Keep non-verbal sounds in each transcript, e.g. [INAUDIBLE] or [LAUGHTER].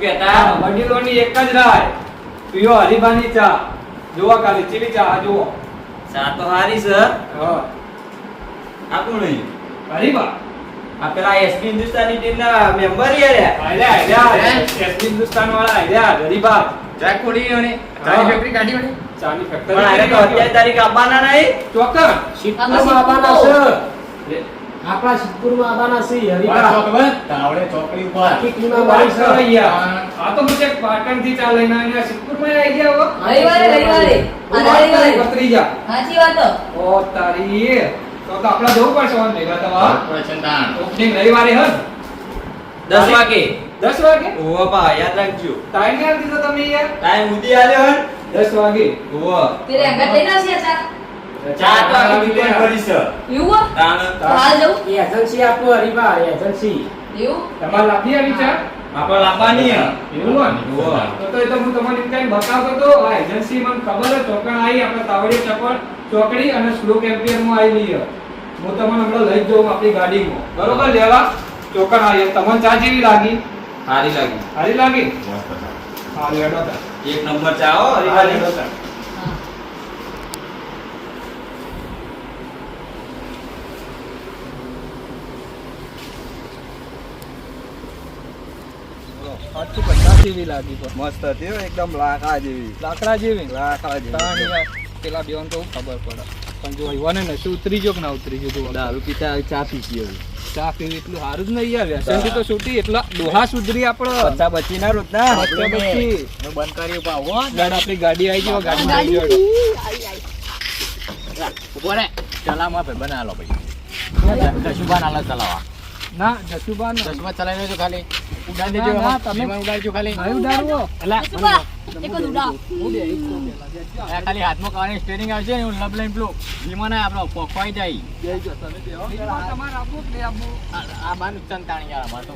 કહેતા વડીલોની એક જ રાય પીઓ હરીબાની ચા જોવા કાલે ચીલી ચા આ જુઓ. ચા તો હારી છે. હા. આ કોણ? હરીબા? આ પેલા એસપી હિન્દુસ્તાની ટીમના મેમ્બર યાર આયલા આયલા એસપી હિન્દુસ્તાન વાળા આયલા હરીબા ચા ખોડી અને ચાની ફેક્ટરી કાઢી વળી. ચાની પણ આ તો અત્યારે તારીખ આવવાના નહીં. ચોક્કસ. સિદ્ધપુરમાં આવવાના છે. આપણા સિદ્ધપુરમાં આવવાના છે હરિભા ખબર તાવડે ચોકડી ઉપર. કિકલીમાં છે યાર. આ તો મુજે પાટણથી ચાલે ના ને સિદ્ધપુરમાં આવી ગયા હો. રવિવારે રવિવારે. રવિવારે. પતરી જા. સાચી વાત ઓ તારી તો તો આપણે જવું પડશે ઓન ભેગા તમાર પ્રચંડાણ ઓપનિંગ રવિવારે હન દસ વાગે. દસ વાગે? ઓ બા યાદ રાખજો. ટાઈમ ક્યાં દીધો તમે યાર ટાઈમ ઉધી આલ્યો હન દસ વાગે. ઓ તેરે અંગત લઈને આવશે ચા? ચા તો આખી દુકાન ભરી છે. એવું તાણ હાલ જવું એ એજન્સી આપો હરીબા એજન્સી. એવું? તમારે લાભી આવી ચા આપણે લાવવાની હે. એવું હોય તો તો તો હું તમને કઈ બતાવતો તો આ એજન્સી મને ખબર છે ચોકણ આવી આપણે તાવડી ચપળ ચોકડી અને સ્લો આવેલી છે હું તમને હમણાં લઈ જઉં આપણી ગાડીમાં. બરોબર લેવા? ચોકણ આવી તમને ચા જેવી લાગી? સારી લાગી. સારી લાગી? હા લેડો તા. એક નંબર ચા હો હા, હરીફાની. લેડો તા. હા. આઠથી પચાસ જેવી લાગી પણ. મસ્ત હતી એકદમ લાકડા જેવી. લાકડા જેવી? લાકડા જેવી. પેલા બેવાન તો ખબર પડે. પણ જો યુવાને નશો ઉતરી ગયો કે ના ઉતરી ગયો દારૂ પીતા ચા પી ગયો ચા પીવી એટલું સારું જ નહીં યાર. વ્યસનથી તો છૂટી એટલા દોહા સુધરી આપણે પચા બચી ના રોજ ના બચી. બંધ કરી પાવ ગાડ આપણી ગાડી આવી ગઈ ગાડી આવી ગઈ ઊભો રે. ચલામાં ભાઈ બનાલો ભાઈ. દશુબાન બનાલો ચલાવા ના જસુબા ના. દશમાં ચલાવી લેજો ખાલી. ઉડાડી દેજો ના, એમાં. તમે- ઉડાડજો ખાલી. નહીં ઉડાડવો. અલા, જસુબા, એક જ ઉડાવ. આ ખાલી હાથમાં કાવાની સ્ટેરિંગ આવશે ને લબ લાઈન પેલું વિમાન આપણો પોખવાઈ જાય. તમારે આપવું કે આપો? આ બાર નુકસાન તાણી યાર અમારે તો.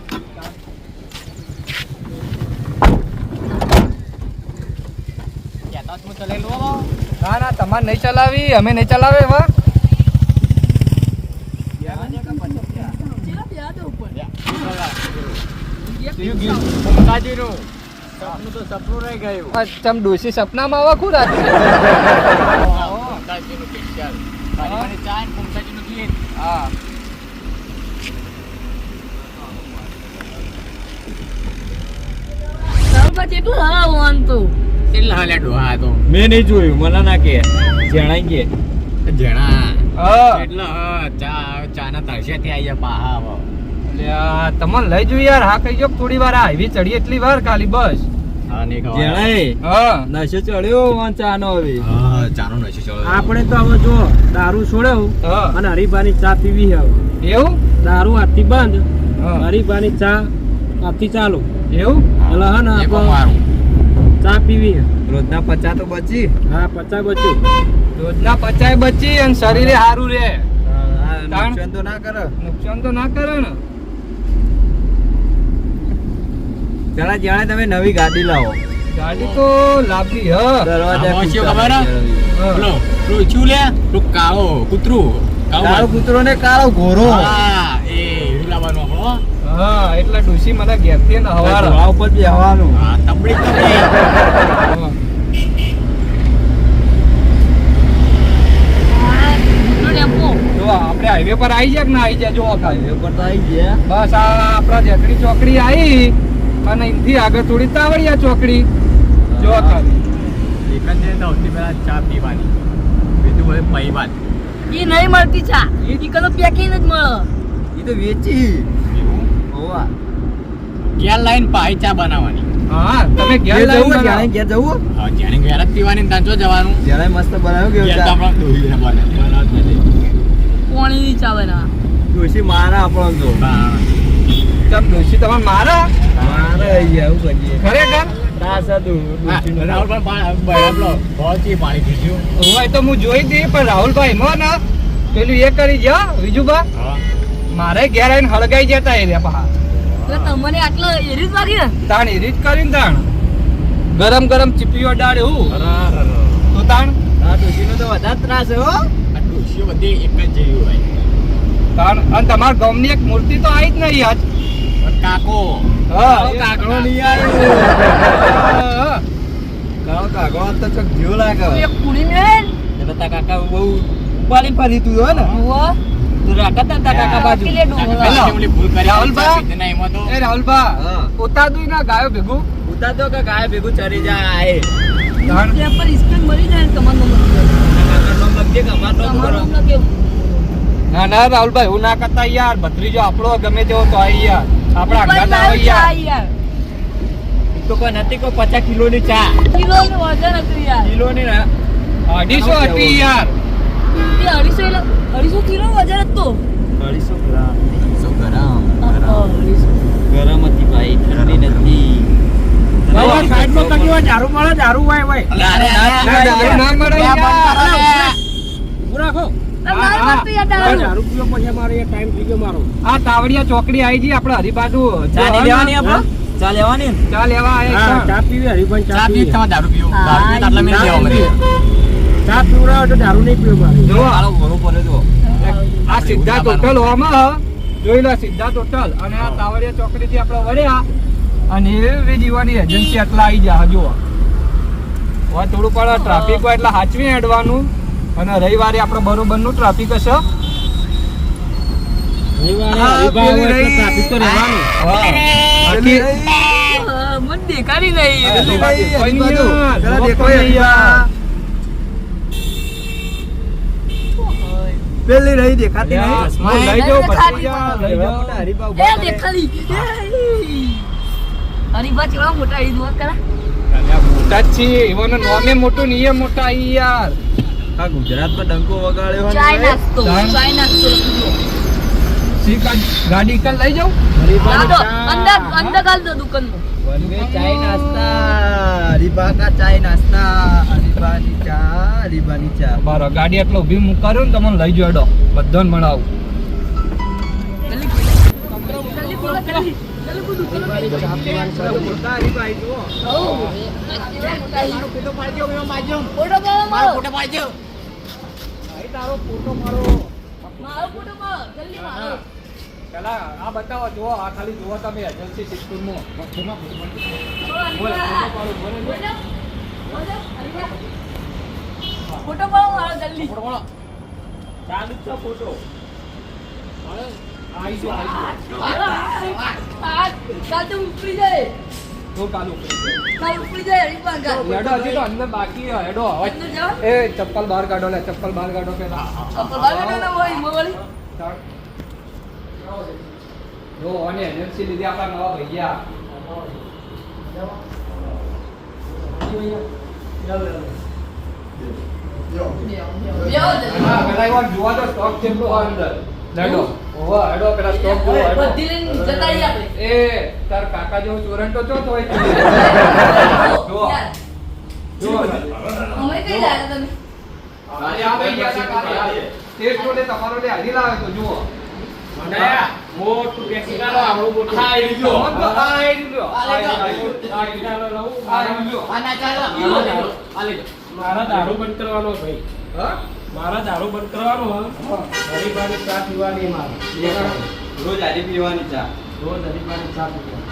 હું ના ના તમારે નહીં ચલાવી. અમે નહીં ચલાવે હવે ફૂંકાજીનું. સપનું તો સપનું રહી ગયું તમ ડોસી સપનામાં આવા ખુદ મને ચા ગીત. હા? મેં નહીં જોયું મને ના કે જણાય કે જણા. હા કેટલા, ચા- ના ગયા પાહા હવે. અલ્યા, તમને લઈ જવું યાર. હા કહી જો થોડી વાર હાઈવી ચડી એટલી વાર ખાલી બસ. નશો ચડ્યો વાં ચા નો હવે. ચાનો નશો ચડ્યો. આપણે તો હવે જો દારૂ છોડ્યો હા. અને હરિભાની ચા પીવી હવે. એવું? દારૂ આથી બંધ હા. હરિભાની ચા આથી ચાલુ. એવું? એટલે હા ને. ચા પીવી હે. રોજના પચા તો બચી. હા પચા બચ્યું. રોજના પચાય બચી અને શરીરે સારું રે નુકસાન તો ના કરે. નુકસાન તો ના કરે ને. પેલા જાણે તમે નવી ગાડી લાવો. ગાડી તો લાવી હ. દરવાજા ખબર બોલો તું. શું લે? તું કાળો કૂતરો. કાળું કૂતરો ને કાળો ઘોરો હા, એ લાવવાનો આપણો, હો. હા એટલે ડુસી મને ઘેરથી ને હવાર હવા ઉપર બેહવાનું. હા, તબડી તબડી. આપણે હાઈવે પર આવી જાય કે ના આવી જાય? જો હાઈવે પર તો આવી ગયા. બસ આ આપણા જેકડી ચોકડી આવી અને અહીંથી આગળ થોડી તાવડિયા ચોકડી જો ખાલી એક જ સૌથી પહેલા ચા પીવાની. બીજું બધું પૈ એ નહીં મળતી ચા. એ કનો પેકિંગ જ મળે. એ તો વેચી. હોવા. ગેર લાઈન પાઈ ચા બનાવવાની? હા તમે ઘેર ઘેર જવું જાણે ઘેર જવું? હા, જાણે ઘેર જ પીવાની તાંચો ત્યાં જો જવાનું? જાણે મસ્ત બનાવ્યું ઘેર કેવું ચા. આપણો દોહીને બને. બનાવત નથી. ચા બનાવ ડોશી મારા આપણો જો હા. તમ ડોસી તમે મારા? મારે અહીંયા એવું કરીએ. ખરેખર? ના સાદું હા, પણ પા- બરાબર પહોંચી પાણી પીધું હોય તો હું જોઈ દઈ પણ રાહુલભાઈ મો ને. પેલું એ કરી જા બીજું હા. મારે ઘેર આવીને હળગાઈ જતા એ તમને આટલો એરી જ વાગી તાણ એ રીત કરીને તાણ. ગરમ ગરમ ચીપીઓ ડાળ એવું તો તાણ? આ ડોશીનો તો વધારે ત્રાસ છે હો. આ ડોશીઓ બધી એક જ જેવી હોય. તાણ અને તમારા ગામની એક મૂર્તિ તો આવી જ નહીં આજ. કાકો. હા કાળો કાગડો નહીં આવ્યો કાળો આજ તો ચક જીવ લાગે કુડી મેન એટલે તારા કાકા બહુ ઉપાડી ફરી તું હોય ને. તું રાખત ને તારા કાકા બાજુ. રાહુલભા? તો એ રાહુલભા હા. ઉતારતું ના ગાયો ભેગું. ઉતાર દો કે ગાય ભેગું ચરી જાય. ત્યાં પર સ્ક્રીન મરી જાય તમારું નંબર લખજે કે અમાર નામ કેવું ના ના રાહુલભાઈ હું ના કરતા યાર. ભત્રીજો આપણો ગમે તેવો તો આવી યાર. આપણા આગળ ના યાર. યાર. તો કોઈ નથી કોઈ પચાસ કિલો ની ચા. કિલો નું વજન હતું યાર. કિલો ની ને અઢીસો હતી યાર. તે અઢીસો એટલે અઢીસો કિલો વજન હતું અઢીસો ગ્રામ. અઢીસો ગ્રામ ગરમ. હતી ભાઈ ઠંડી નથી. દારૂ મળે દારૂ ભાઈ ના, દારૂ ના મળે રાખો. આ તાવડિયા ચોકડી આવી ગઈ આપણે હરિબાજુ ચા લેવાની આપણે? ચા લેવાની? ચા લેવા આયા હા છે. ચા પીવી હરિભાઈ ચા ચા પીવી તમારે દારૂ પીવું. દારૂ પીએ તો આટલા મિનિટ ચા લેવા મને ચા પીવડાવો તો દારૂ નહીં પીવું જો હાલો ઘણું પડે જો આ સિદ્ધાર્થ હોટલ હોવામાં જોઈ લો સિદ્ધાર્થ હોટલ અને આ તાવડિયા ચોકડી થી આપણે વળ્યા. અને એવી જીવાની એજન્સી એટલા આવી ગયા જુઓ. હવે થોડું પણ ટ્રાફિક હોય એટલે હાચવી હેડવાનું. અને રવિવારે આપણે બરોબરનું ટ્રાફિક હશે દેખાડી નહીં પેલી રહી દેખાતી લઈ લઈ. મોટા એ. કેવા મોટા ઈદ મોટા છીએ. એવાનું નોમે મોટું મોટા યાર. આ ગુજરાતમાં ડંકો વગાડ્યો ચાય. નાસ્તો ચાય- નાસ્તો લખજો. ગાડી કલ લઈ જાઉં હા અંદર અંદર ગાલ દો દુકાનમાં વનવે ચાય નાસ્તા રીબા કા ચાય નાસ્તા હરીબાની ચા હરીબાની ચા બારો ગાડી એટલો ઊભી મૂક કર્યો ને તમને લઈ જોડો બધાને જુઓ. ફોટો પાડો મારો તારો ફોટો મારો મારો ફોટો મારો જલ્દી મારો પેલા આ બતાવો જુઓ આ ખાલી જુઓ તમે એજન્સી સિસ્ટમમાં બોલો, બોલ, ફોટો પાડો, બોલ. બોલો, બોલો, ફોટો પાડો મારો જલ્દી. ચાલુ છે ફોટો. આઈ જો આઈ કાલ તો ઉપડી જાય. તો કાલુ કરી દે. કાલ ઉપડી જાય હજી તો અંદર બાકી હેડો. હવે. એ ચપ્પલ બહાર કાઢો લે ચપ્પલ બહાર કાઢો પેલા ચપ્પલ બહાર કાઢો ને હોય, મોવાળી. જો અને એનર્જી લીધી આપણા નવા ભૈયા બેહો, બેહો જલ્દી. હા, પેલા એકવાર જોવા દો સ્ટોક કેટલો હોય. અંદર હેડો હેડો પેલા સ્ટોક જોવો બધી લઈને જતા આપણે. એ તાર કાકા જેવો ચોરંટો ચો તો [LAUGHS] અમે કઈ લાયા તમે? આજે આ ભૈયા હતા ટેસ્ટ જોડે તમારો લે હાલી લાવે તો જુઓ. મોટું ટેક્સી આવડું મોટું. આ આવી ગયો. આ આવી ગયો. આ આવી ગયો. આ આવી ગયો. મારા દારૂ બંધ કરવાનો ભાઈ. હા? મારા દારૂ બંધ કરવાનો હા. હરિભાઈ ચા પીવાની મારે. રોજ આજે પીવાની ચા. રોજ હરિભાઈ ચા પીવાની.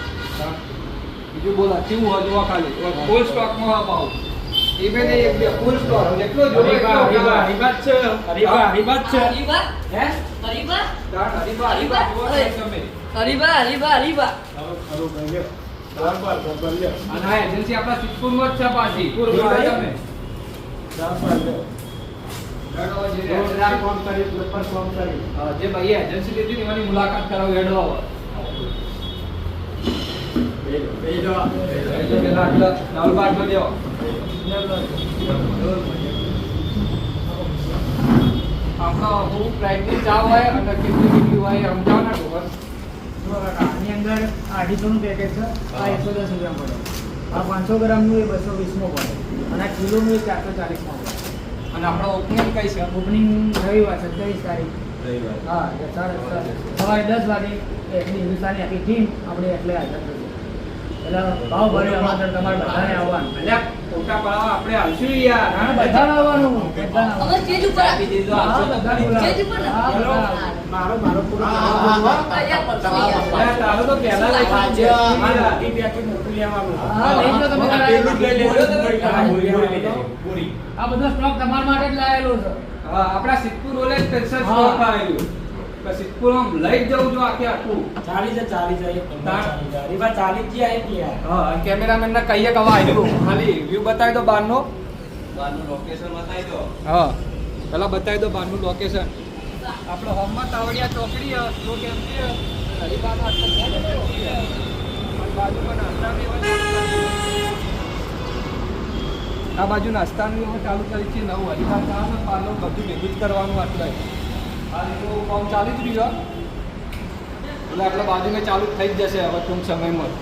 બીજું બોલા કેવું હજુ ખાલી. ફૂલ સ્ટોકમાં અપાવું એ એક બે ફૂલ સ્ટોક જેટલો જોઈએ હરિભા એટલો હરિભા હરિભા છે. હરિભા હરિભા છે. હરીબા હે? હરીબા તાણ હરીબા હરીબા જુઓ તો તમે. હરીબા હરીબા હરીબા ખરું ખરું બરાબર બરાબર લ્યો. અને આ એજન્સી આપણા સિદ્ધપુરમાં જ છે પાછી? તમે. બરાબર ભાઈએ એજન્સી લીધી ને એની મુલાકાત કરાવી હેડો આપણો ચા હોય અને હોય એ સમજાવો ને ખબર પેકેટ છે આ એકસો દસ રૂપિયા પડે આ પાંચસો ગ્રામનું એ બસો વીસમાં પડે અને આ કિલોનું ચારસો ચાલીસમાં અને આપણો ઓપનિંગ કઈ છે ઓપનિંગ રવિવાર સત્યાવીસ તારીખ હા સવારે દસ વાગે એટલી હિન્દુસ્તાની આખી ટીમ આપણે એટલે હાજર થશે. આ બધો સ્ટોક તમારા માટે જ લાયેલો છે. આપડા આપણા સિદ્ધપુર ઓલે સ્પેશિયલ સ્ટોક આવેલું. તો સિદ્ધપુર લઈ જાઉં જવું જો આખે આખું. ચાલી જાય ચાલી જાય ચાલી જાય ચાલી જ જાય કે યાર હા કેમેરામેન ને કહીએ કે હવે આવ્યું ખાલી વ્યૂ બતાવી દો બહારનો. બહારનું લોકેશન બતાવી દો. હા પેલા બતાવી દો બહારનું લોકેશન આપણો હોમમાં તાવડિયા ચોકડી સ્લો કેમ છે. હરિબાનો બાજુમાં નાસ્તાની આ બાજુ નાસ્તાની ચાલુ કરી છે નવું. હરિબાન ચાલે પાર્લર બધું ભેગું જ કરવાનું આટલે. આ રીતનું કામ ચાલી જ રહ્યું એટલે આટલા બાજુમાં ચાલુ થઈ જ જશે હવે ટૂંક સમયમાં.